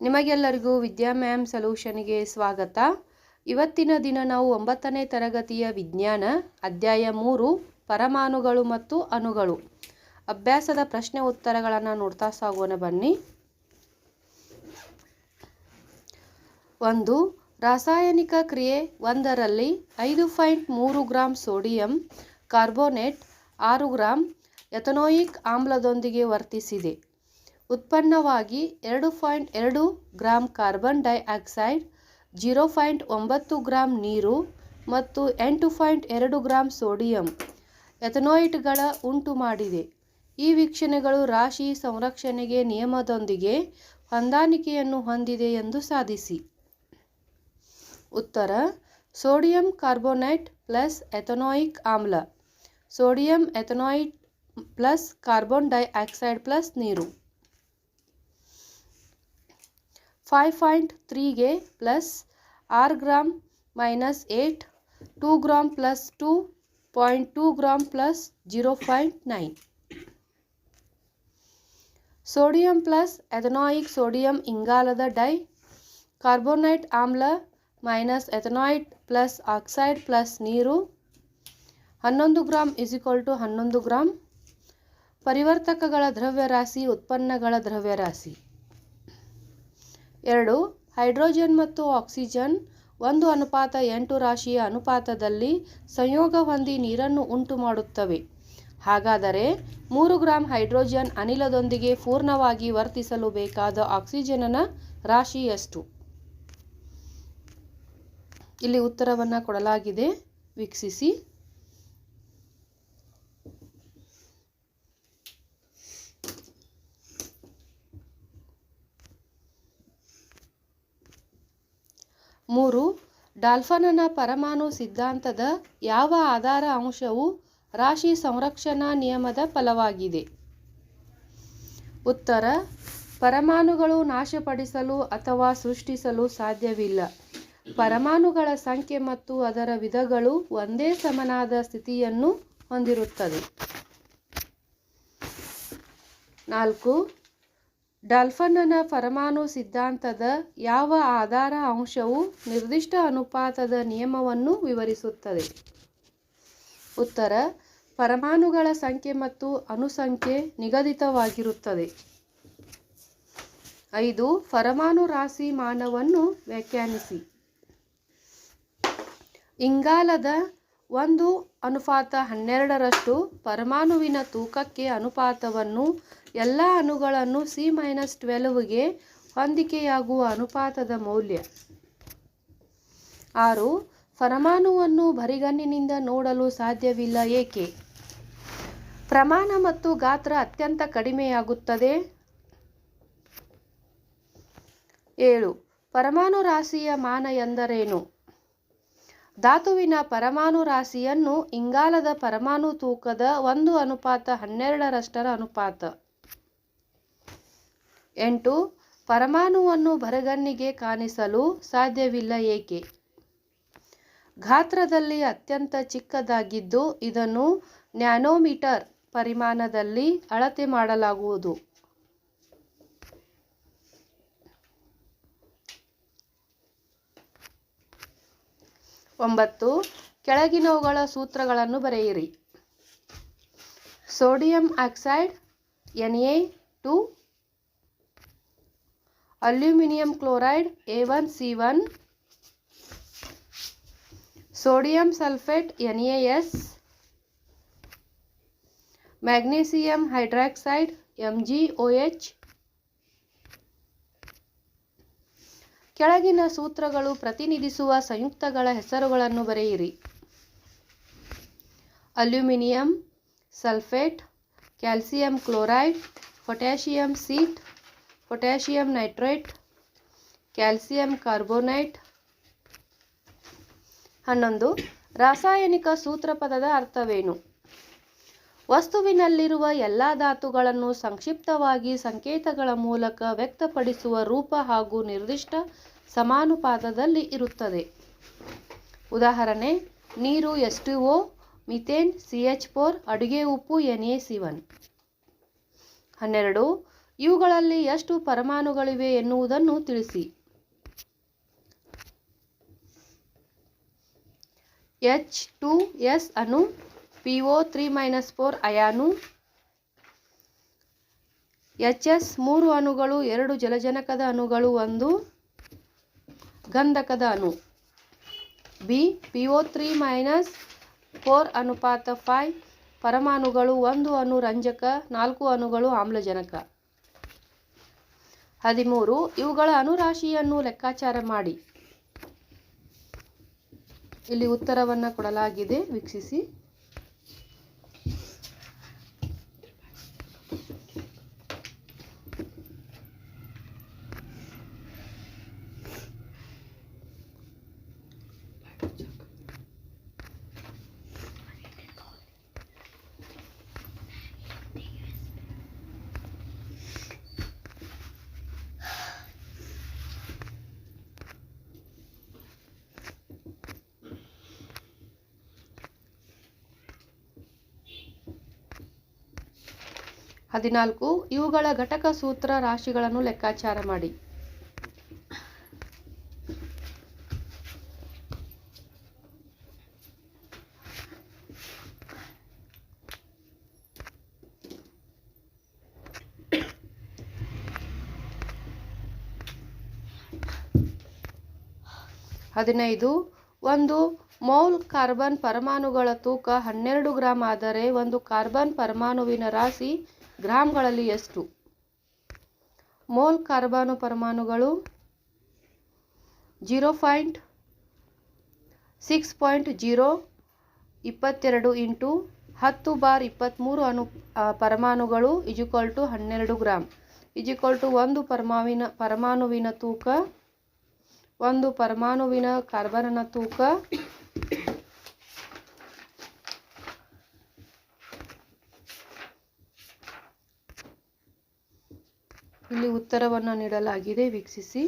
ನಿಮಗೆಲ್ಲರಿಗೂ ವಿದ್ಯಾ ಮ್ಯಾಮ್ ಸೊಲ್ಯೂಷನ್ಗೆ ಸ್ವಾಗತ. ಇವತ್ತಿನ ದಿನ ನಾವು ಒಂಬತ್ತನೇ ತರಗತಿಯ ವಿಜ್ಞಾನ, ಅಧ್ಯಾಯ ಮೂರು, ಪರಮಾಣುಗಳು ಮತ್ತು ಅಣುಗಳು. ಅಭ್ಯಾಸದ ಪ್ರಶ್ನೆ ಉತ್ತರಗಳನ್ನು ನೋಡ್ತಾ ಸಾಗೋಣ ಬನ್ನಿ. ಒಂದು, ರಾಸಾಯನಿಕ ಕ್ರಿಯೆ ಒಂದರಲ್ಲಿ ಐದು ಪಾಯಿಂಟ್ ಮೂರು ಗ್ರಾಂ ಸೋಡಿಯಂ ಕಾರ್ಬೋನೇಟ್, ಆರು ಗ್ರಾಂ ಎಥನೋಯಿಕ್ ಆಮ್ಲದೊಂದಿಗೆ ವರ್ತಿಸಿದೆ. ಉತ್ಪನ್ನವಾಗಿ ಎರಡು ಪಾಯಿಂಟ್ ಎರಡು gram carbon dioxide, zero point ಒಂಬತ್ತು ಗ್ರಾಂ ನೀರು ಮತ್ತು ಎಂಟು ಪಾಯಿಂಟ್ ಎರಡು ಗ್ರಾಂ ಸೋಡಿಯಂ ಎಥನೋಯಿಟ್ಗಳ ಉಂಟು ಮಾಡಿದೆ. ಈ ವೀಕ್ಷಣೆಗಳು ರಾಶಿ ಸಂರಕ್ಷಣೆಗೆ ನಿಯಮದೊಂದಿಗೆ ಹೊಂದಾಣಿಕೆಯನ್ನು ಹೊಂದಿದೆ ಎಂದು ಸಾಧಿಸಿ. ಉತ್ತರ, ಸೋಡಿಯಂ ಕಾರ್ಬೋನೇಟ್ ಪ್ಲಸ್ ಎಥನೋಯಿಕ್ ಆಮ್ಲ, sodium ethanoate plus carbon dioxide plus ನೀರು. ಫೈವ್ ಪಾಯಿಂಟ್ ತ್ರೀಗೆ ಪ್ಲಸ್ ಆರು gram minus eight two gram plus two point two gram plus zero point nine sodium plus ethanoic sodium ಇಂಗಾಲದ di carbonate ಆಮ್ಲ minus ethanoate plus oxide plus ನೀರು, ಹನ್ನೊಂದು gram is equal to ಹನ್ನೊಂದು gram ಪರಿವರ್ತಕಗಳ ದ್ರವ್ಯರಾಶಿ, ಉತ್ಪನ್ನಗಳ ದ್ರವ್ಯರಾಶಿ. ಎರಡು, ಹೈಡ್ರೋಜನ್ ಮತ್ತು ಆಕ್ಸಿಜನ್. ಒಂದು ಅನುಪಾತ ಎಂಟು ರಾಶಿಯ ಅನುಪಾತದಲ್ಲಿ ಸಂಯೋಗ ಹೊಂದಿ ನೀರನ್ನು ಉಂಟು ಮಾಡುತ್ತವೆ. ಹಾಗಾದರೆ ಮೂರು ಗ್ರಾಂ ಹೈಡ್ರೋಜನ್ ಅನಿಲದೊಂದಿಗೆ ಪೂರ್ಣವಾಗಿ ವರ್ತಿಸಲು ಬೇಕಾದ ಆಕ್ಸಿಜನ್ನ ರಾಶಿ ಎಷ್ಟು? ಇಲ್ಲಿ ಉತ್ತರವನ್ನು ಕೊಡಲಾಗಿದೆ. ವೀಕ್ಷಿಸಿ. ಮೂರು, ಡಾಲ್ಫನನ ಪರಮಾಣು ಸಿದ್ಧಾಂತದ ಯಾವ ಆಧಾರ ಅಂಶವು ರಾಶಿ ಸಂರಕ್ಷಣಾ ನಿಯಮದ ಫಲವಾಗಿದೆ? ಉತ್ತರ, ಪರಮಾಣುಗಳು ನಾಶಪಡಿಸಲು ಅಥವಾ ಸೃಷ್ಟಿಸಲು ಸಾಧ್ಯವಿಲ್ಲ. ಪರಮಾಣುಗಳ ಸಂಖ್ಯೆ ಮತ್ತು ಅದರ ವಿಧಗಳು ಒಂದೇ ಸಮನಾದ ಸ್ಥಿತಿಯನ್ನು ಹೊಂದಿರುತ್ತದೆ ನಾಲ್ಕು ಡಾಲ್ಫನ್ನನ ಪರಮಾಣು ಸಿದ್ಧಾಂತದ ಯಾವ ಆಧಾರ ಅಂಶವು ನಿರ್ದಿಷ್ಟ ಅನುಪಾತದ ನಿಯಮವನ್ನು ವಿವರಿಸುತ್ತದೆ? ಉತ್ತರ, ಪರಮಾಣುಗಳ ಸಂಖ್ಯೆ ಮತ್ತು ಅನುಸಂಖ್ಯೆ ನಿಗದಿತವಾಗಿರುತ್ತದೆ. ಐದು, ಪರಮಾಣು ರಾಶಿ ಮಾನವನ್ನು ವ್ಯಾಖ್ಯಾನಿಸಿ. ಇಂಗಾಲದ ಒಂದು ಅನುಪಾತ ಹನ್ನೆರಡರಷ್ಟು ಪರಮಾಣುವಿನ ತೂಕಕ್ಕೆ ಅನುಪಾತವನ್ನು ಎಲ್ಲ ಅಣುಗಳನ್ನು ಸಿ ಮೈನಸ್ ಟ್ವೆಲ್ವ್ಗೆ ಹೊಂದಿಕೆಯಾಗುವ ಅನುಪಾತದ ಮೌಲ್ಯ. ಆರು, ಪರಮಾಣುವನ್ನು ಬರಿಗಣ್ಣಿನಿಂದ ನೋಡಲು ಸಾಧ್ಯವಿಲ್ಲ ಏಕೆ? ಪ್ರಮಾಣ ಮತ್ತು ಗಾತ್ರ ಅತ್ಯಂತ ಕಡಿಮೆಯಾಗುತ್ತದೆ. ಏಳು, ಪರಮಾಣು ರಾಶಿಯ ಮಾನ ಎಂದರೇನು? ಧಾತುವಿನ ಪರಮಾಣು ರಾಶಿಯನ್ನು ಇಂಗಾಲದ ಪರಮಾಣು ತೂಕದ ಒಂದು ಅನುಪಾತ ಹನ್ನೆರಡರಷ್ಟರ ಅನುಪಾತ. ಎಂಟು, ಪರಮಾಣುವನ್ನು ಬರಗಣ್ಣಿಗೆ ಕಾಣಿಸಲು ಸಾಧ್ಯವಿಲ್ಲ ಏಕೆ? ಗಾತ್ರದಲ್ಲಿ ಅತ್ಯಂತ ಚಿಕ್ಕದಾಗಿದ್ದು ಇದನ್ನು ನ್ಯಾನೋಮೀಟರ್ ಪರಿಮಾಣದಲ್ಲಿ ಅಳತೆ ಮಾಡಲಾಗುವುದು. ಒಂಬತ್ತು. ಕೆಳಗಿನವುಗಳ ಸೂತ್ರಗಳನ್ನು ಬರೆಯಿರಿ. Sodium oxide N A two, aluminium chloride, A one, C one, sodium sulphate N A S magnesium hydroxide, M G O H ಕೆಳಗಿನ ಸೂತ್ರಗಳು ಪ್ರತಿನಿಧಿಸುವ ಸಂಯುಕ್ತಗಳ ಹೆಸರುಗಳನ್ನು ಬರೆಯಿರಿ. Aluminium, sulphate, calcium chloride, potassium seat, potassium nitrate, calcium carbonate. ಹನ್ನೊಂದು, ರಾಸಾಯನಿಕ ಸೂತ್ರಪದದ ಅರ್ಥವೇನು? ವಸ್ತುವಿನಲ್ಲಿರುವ ಎಲ್ಲ ಧಾತುಗಳನ್ನು ಸಂಕ್ಷಿಪ್ತವಾಗಿ ಸಂಕೇತಗಳ ಮೂಲಕ ವ್ಯಕ್ತಪಡಿಸುವ ರೂಪ ಹಾಗೂ ನಿರ್ದಿಷ್ಟ ಸಮಾನುಪಾತದಲ್ಲಿ ಇರುತ್ತದೆ. ಉದಾಹರಣೆ, ನೀರು S two O, methane, C H four, ಅಡುಗೆ ಉಪ್ಪು, ಎನ್ ಎ, ಸಿ ಒನ್. ಹನ್ನೆರಡು, ಇವುಗಳಲ್ಲಿ ಎಷ್ಟು ಪರಮಾಣುಗಳಿವೆ ಎನ್ನುವುದನ್ನು ತಿಳಿಸಿ. ಎಚ್ ಟು ಎಸ್ ಅನು P O three minus four ಅಯಾನು, ಎಚ್ ಎಸ್ ಮೂರು ಅಣುಗಳು ಎರಡು ಜಲಜನಕದ ಅಣುಗಳು ಒಂದು ಗಂಧಕದ ಅಣು. B, P O three minus four ಅನುಪಾತ ಫೈವ್ ಪರಮಾಣುಗಳು ಒಂದು ಅಣು ರಂಜಕ, ನಾಲ್ಕು ಅಣುಗಳು ಆಮ್ಲಜನಕ. ಹದಿಮೂರು, ಇವುಗಳ ಅಣುರಾಶಿಯನ್ನು ಲೆಕ್ಕಾಚಾರ ಮಾಡಿ. ಇಲ್ಲಿ ಉತ್ತರವನ್ನು ಕೊಡಲಾಗಿದೆ, ವೀಕ್ಷಿಸಿ. ಹದಿನಾಲ್ಕು, ಇವುಗಳ ಘಟಕ ಸೂತ್ರ ರಾಶಿಗಳನ್ನು ಲೆಕ್ಕಾಚಾರ ಮಾಡಿ. ಹದಿನೈದು, ಒಂದು ಮೌಲ್ ಕಾರ್ಬನ್ ಪರಮಾಣುಗಳ ತೂಕ ಹನ್ನೆರಡು ಗ್ರಾಂ ಆದರೆ ಒಂದು ಕಾರ್ಬನ್ ಪರಮಾಣುವಿನ ರಾಶಿ ಗ್ರಾಂಗಳಲ್ಲಿ ಎಷ್ಟು? ಮೋಲ್ ಕಾರ್ಬಾನು ಪರಮಾಣುಗಳು zero point six point zero ಇಪ್ಪತ್ತೆರಡು ಇಂಟು ಹತ್ತು ಬಾರ್ ಇಪ್ಪತ್ತ್ಮೂರು ಆ, ಪರಮಾಣುಗಳು ಇಜುಕಲ್ ಟು ಹನ್ನೆರಡು ಗ್ರಾಮ್. ಇಜುಕಲ್ ಟು ಒಂದು ಪರಮಾವಿನ ಪರಮಾಣುವಿನ ತೂಕ ಒಂದು ಪರಮಾಣುವಿನ ಕಾರ್ಬನ್ನ ತೂಕ ಇಲ್ಲಿ ಉತ್ತರವನ್ನು ನೀಡಲಾಗಿದೆ, ವೀಕ್ಷಿಸಿ.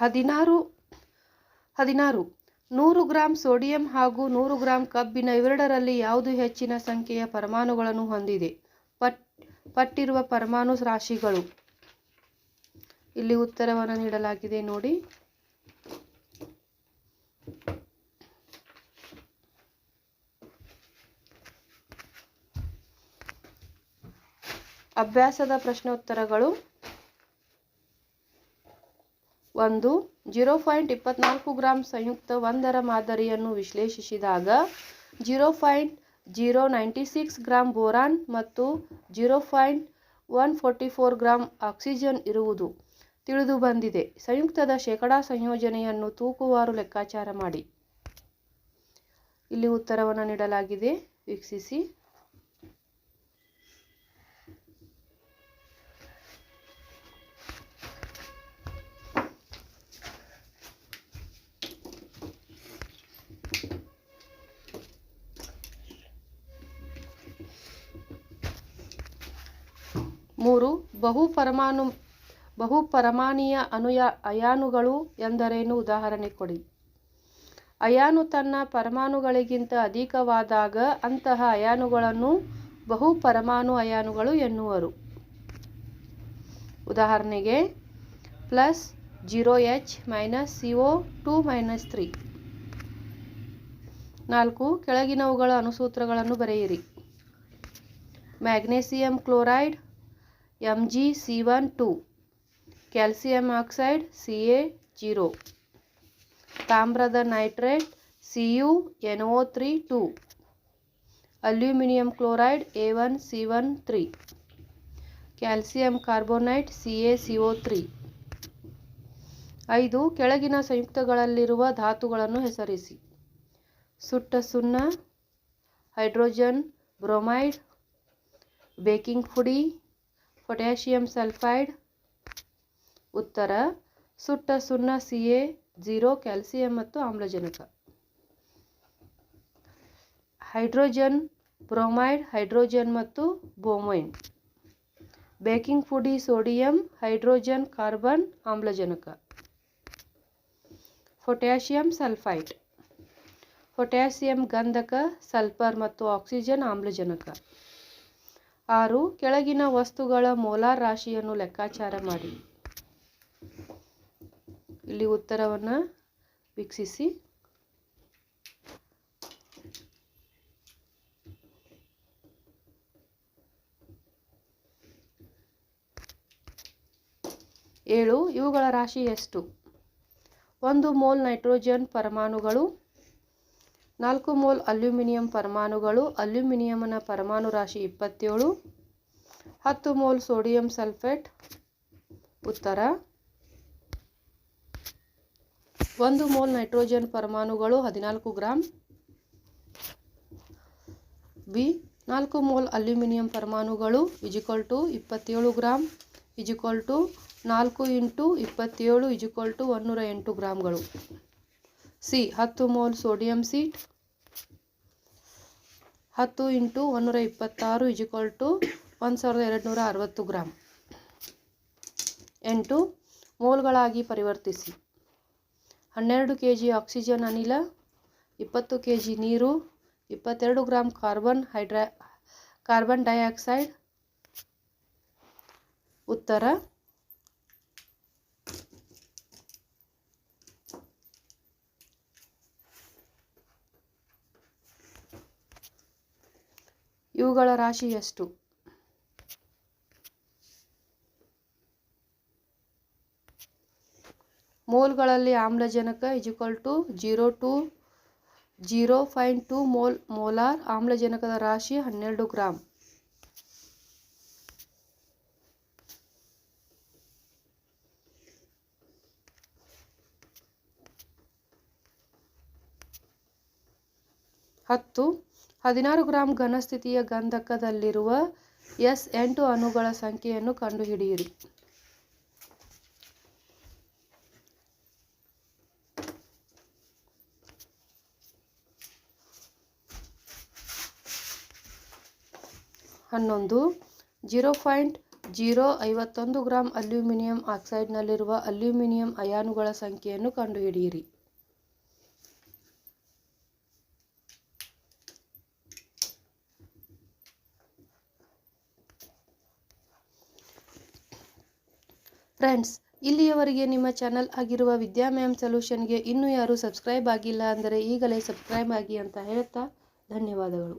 ಹದಿನಾರು ಹದಿನಾರು. ನೂರು ಗ್ರಾಂ ಸೋಡಿಯಂ ಹಾಗೂ ನೂರು ಗ್ರಾಂ ಕಬ್ಬಿನ ಇವೆರಡರಲ್ಲಿ ಯಾವುದು ಹೆಚ್ಚಿನ ಸಂಖ್ಯೆಯ ಪರಮಾಣುಗಳನ್ನು ಹೊಂದಿದೆ? ಪಟ್, ಪಟ್ಟಿರುವ ಪರಮಾಣು ರಾಶಿಗಳು. ಇಲ್ಲಿ ಉತ್ತರವನ್ನು ನೀಡಲಾಗಿದೆ ನೋಡಿ. ಅಭ್ಯಾಸದ ಪ್ರಶ್ನೋತ್ತರಗಳು. ಒಂದು, ಜೀರೋ ಪಾಯಿಂಟ್ ಇಪ್ಪತ್ನಾಲ್ಕು ಗ್ರಾಂ ಸಂಯುಕ್ತ ಒಂದರ ಮಾದರಿಯನ್ನು ವಿಶ್ಲೇಷಿಸಿದಾಗ zero point zero ninety six gram boron ಮತ್ತು zero point one forty four gram oxygen ಇರುವುದು ತಿಳಿದು ಬಂದಿದೆ. ಸಂಯುಕ್ತದ ಶೇಕಡಾ ಸಂಯೋಜನೆಯನ್ನು ತೂಕುವಾರು ಲೆಕ್ಕಾಚಾರ ಮಾಡಿ. ಇಲ್ಲಿ ಉತ್ತರವನ್ನು ನೀಡಲಾಗಿದೆ. ವೀಕ್ಷಿಸಿ. ಮೂರು ಬಹು ಪರಮಾಣು, ಬಹು ಪರಮಾಣೀಯ ಅನುಯ ಅಯಾನುಗಳು ಎಂದರೇನು? ಉದಾಹರಣೆ ಕೊಡಿ. ಅಯಾನು ತನ್ನ ಪರಮಾಣುಗಳಿಗಿಂತ ಅಧಿಕವಾದಾಗ ಅಂತಹ ಅಯಾನುಗಳನ್ನು ಬಹು ಪರಮಾಣು ಅಯಾನುಗಳು ಎನ್ನುವರು. ಉದಾಹರಣೆಗೆ, plus zero H minus C O two minus three. ನಾಲ್ಕು, ಕೆಳಗಿನವುಗಳ ಅನುಸೂತ್ರಗಳನ್ನು ಬರೆಯಿರಿ. Magnesium chloride M G C one two calcium oxide C A zero ತಾಮ್ರದ nitrate C U N O three two aluminium chloride A one C one three calcium carbonate C A C O three ಐದು, ಕೆಳಗಿನ ಸಂಯುಕ್ತಗಳಲ್ಲಿರುವ ಧಾತುಗಳನ್ನು ಹೆಸರಿಸಿ. ಸುಟ್ಟ ಸುಣ್ಣ, hydrogen bromide, baking ಪುಡಿ potassium sulphide ಉತ್ತರ ಸುಟ್ಟ ಸುಣ್ಣ ಸಿ ಎ ಜೀರೋ ಕ್ಯಾಲ್ಸಿಯಂ ಮತ್ತು ಆಮ್ಲಜನಕ ಹೈಡ್ರೋಜನ್ ಬ್ರೋಮೈಡ್ ಹೈಡ್ರೋಜನ್ ಮತ್ತು ಬೋಮೈನ್ ಬೇಕಿಂಗ್ ಪುಡಿ ಸೋಡಿಯಂ ಹೈಡ್ರೋಜನ್ ಕಾರ್ಬನ್ ಆಮ್ಲಜನಕ ಪೊಟ್ಯಾಷಿಯಂ ಸಲ್ಫೈಡ್ ಪೊಟ್ಯಾಸಿಯಂ ಗಂಧಕ ಸಲ್ಫರ್ ಮತ್ತು ಆಕ್ಸಿಜನ್ ಆಮ್ಲಜನಕ ಆರು, ಕೆಳಗಿನ ವಸ್ತುಗಳ ಮೋಲಾರ್ ರಾಶಿಯನ್ನು ಲೆಕ್ಕಾಚಾರ ಮಾಡಿ. ಇಲ್ಲಿ ಉತ್ತರವನ್ನು ವೀಕ್ಷಿಸಿ. ಏಳು, ಇವುಗಳ ರಾಶಿ ಎಷ್ಟು? ಒಂದು ಮೋಲ್ ನೈಟ್ರೋಜನ್ ಪರಮಾಣುಗಳು ನಾಲ್ಕು ಮೋಲ್ ಅಲ್ಯೂಮಿನಿಯಂ ಪರಮಾಣುಗಳು, ಅಲ್ಯೂಮಿನಿಯಂನ ಪರಮಾಣು ರಾಶಿ ಇಪ್ಪತ್ತೇಳು. ಹತ್ತು ಮೋಲ್ ಸೋಡಿಯಂ ಸಲ್ಫೇಟ್. ಉತ್ತರ. ಒಂದು ಮೋಲ್ ನೈಟ್ರೋಜನ್ ಪರಮಾಣುಗಳು, ಹದಿನಾಲ್ಕು ಗ್ರಾಂ. ಬಿ, ನಾಲ್ಕು ಮೋಲ್ ಅಲ್ಯೂಮಿನಿಯಂ ಪರಮಾಣುಗಳು ಇಜಿಕ್ವಲ್ ಟು ಇಪ್ಪತ್ತೇಳು ಗ್ರಾಂ ಇಜಿಕ್ವಲ್ ಟು ನಾಲ್ಕು ಇಂಟು ಇಪ್ಪತ್ತೇಳು ಇಜಿಕ್ವಲ್ ಟು ಒನ್ನೂರ ಎಂಟು ಗ್ರಾಮ್ಗಳು ಸಿ, ಹತ್ತು ಮೋಲ್ ಸೋಡಿಯಂ ಸೀಟ್ ಹತ್ತು ಇಂಟು ಒಂದೂರ ಇಪ್ಪತ್ತಾರು ಇಜಿಕ್ವಲ್ ಟು ಒಂದು ಸಾವಿರದ ಎರಡು ನೂರ ಅರವತ್ತು ಗ್ರಾಮ್ ಎಂಟು, ಮೋಲ್ಗಳಾಗಿ ಪರಿವರ್ತಿಸಿ. ಹನ್ನೆರಡು ಕೆ ಜಿ ಆಕ್ಸಿಜನ್ ಅನಿಲ, ಇಪ್ಪತ್ತು ಕೆ ಜಿ ನೀರು, ಇಪ್ಪತ್ತೆರಡು gram carbon hydra carbon dioxide ಉತ್ತರ ಇವುಗಳ ರಾಶಿ ಎಷ್ಟು? ಮೋಲ್ಗಳಲ್ಲಿ ಆಮ್ಲಜನಕ is equal to zero two zero five two mole molar ಆಮ್ಲಜನಕದ ರಾಶಿ ಹನ್ನೆರಡು ಗ್ರಾಂ. ಹತ್ತು, ಹದಿನಾರು ಗ್ರಾಂ ಘನಸ್ಥಿತಿಯ ಗಂಧಕದಲ್ಲಿರುವ ಎಸ್ ಎಂಟು ಅಣುಗಳ ಸಂಖ್ಯೆಯನ್ನು ಕಂಡುಹಿಡಿಯಿರಿ. ಹನ್ನೊಂದು, ಜೀರೋ ಪಾಯಿಂಟ್ ಜೀರೋ ಐವತ್ತೊಂದು ಗ್ರಾಂ ಅಲ್ಯೂಮಿನಿಯಂ ಆಕ್ಸೈಡ್ನಲ್ಲಿರುವ ಅಲ್ಯೂಮಿನಿಯಂ ಅಯಾನುಗಳ ಸಂಖ್ಯೆಯನ್ನು ಕಂಡುಹಿಡಿಯಿರಿ. ಫ್ರೆಂಡ್ಸ್, ಇಲ್ಲಿಯವರೆಗೆ ನಿಮ್ಮ ಚಾನಲ್ ಆಗಿರುವ ವಿದ್ಯಾ ಮ್ಯಾಮ್ ಸೊಲ್ಯೂಷನ್ಗೆ ಇನ್ನೂ ಯಾರೂ ಸಬ್ಸ್ಕ್ರೈಬ್ ಆಗಿಲ್ಲ ಅಂದರೆ ಈಗಲೇ ಸಬ್ಸ್ಕ್ರೈಬ್ ಆಗಿ ಅಂತ ಹೇಳ್ತಾ ಧನ್ಯವಾದಗಳು.